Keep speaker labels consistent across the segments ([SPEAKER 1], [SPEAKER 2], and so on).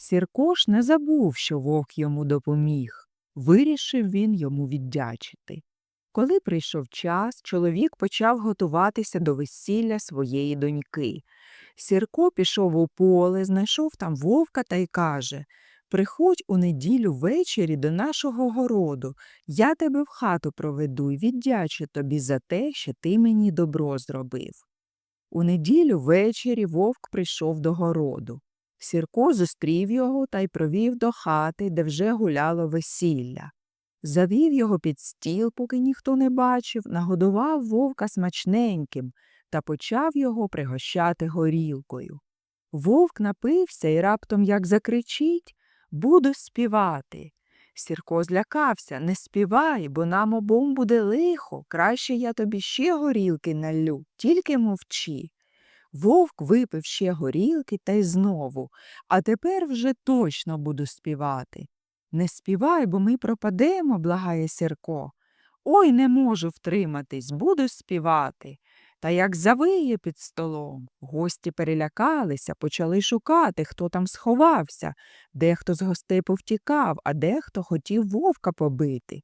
[SPEAKER 1] Сірко ж не забув, що вовк йому допоміг. Вирішив він йому віддячити. Коли прийшов час, чоловік почав готуватися до весілля своєї доньки. Сірко пішов у поле, знайшов там вовка та й каже Приходь у неділю ввечері до нашого городу, я тебе в хату проведу й віддячу тобі за те, що ти мені добро зробив. У неділю ввечері вовк прийшов до городу. Сірко зустрів його та й провів до хати, де вже гуляло весілля. Завів його під стіл, поки ніхто не бачив, нагодував вовка смачненьким та почав його пригощати горілкою. Вовк напився і раптом як закричить Буду співати. Сірко злякався не співай, бо нам обом буде лихо. Краще я тобі ще горілки налю, тільки мовчи. Вовк випив ще горілки та й знову, а тепер вже точно буду співати. Не співай, бо ми пропадемо, благає Сірко. Ой, не можу втриматись, буду співати. Та як завиє під столом. Гості перелякалися, почали шукати, хто там сховався. Дехто з гостей повтікав, а дехто хотів вовка побити.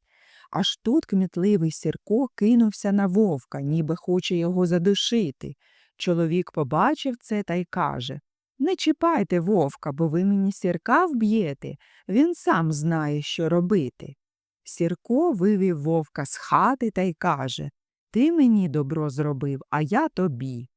[SPEAKER 1] Аж тут кмітливий Сірко кинувся на вовка, ніби хоче його задушити. Чоловік побачив це та й каже Не чіпайте вовка, бо ви мені сірка вб'єте. Він сам знає, що робити. Сірко вивів вовка з хати та й каже Ти мені добро зробив, а я тобі.